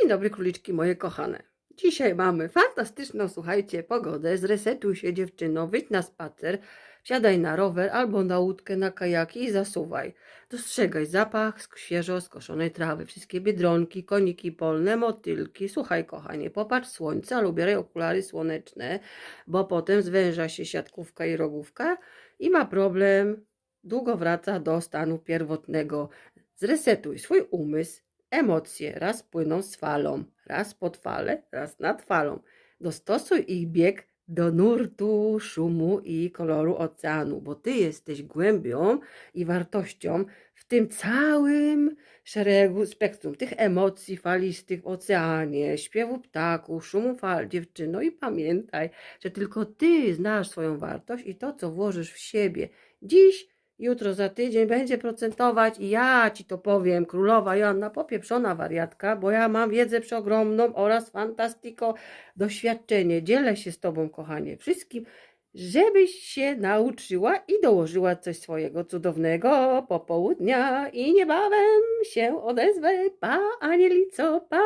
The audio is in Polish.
Dzień dobry, króliczki moje kochane. Dzisiaj mamy fantastyczną, słuchajcie, pogodę. Zresetuj się dziewczyno, wyjdź na spacer, wsiadaj na rower albo na łódkę, na kajaki i zasuwaj. Dostrzegaj zapach świeżo skoszonej trawy, wszystkie biedronki, koniki polne, motylki. Słuchaj, kochanie, popatrz słońce, ale okulary słoneczne, bo potem zwęża się siatkówka i rogówka i ma problem, długo wraca do stanu pierwotnego. Zresetuj swój umysł, Emocje raz płyną z falą, raz pod falę, raz nad falą. Dostosuj ich bieg do nurtu, szumu i koloru oceanu, bo ty jesteś głębią i wartością w tym całym szeregu spektrum tych emocji falistych w oceanie, śpiewu ptaków, szumu fal, dziewczyno i pamiętaj, że tylko ty znasz swoją wartość i to, co włożysz w siebie dziś Jutro za tydzień będzie procentować i ja ci to powiem, królowa Joanna, popieprzona wariatka, bo ja mam wiedzę przeogromną oraz fantastiko doświadczenie. Dzielę się z tobą, kochanie, wszystkim, żebyś się nauczyła i dołożyła coś swojego cudownego popołudnia i niebawem się odezwę. Pa, anielico, pa!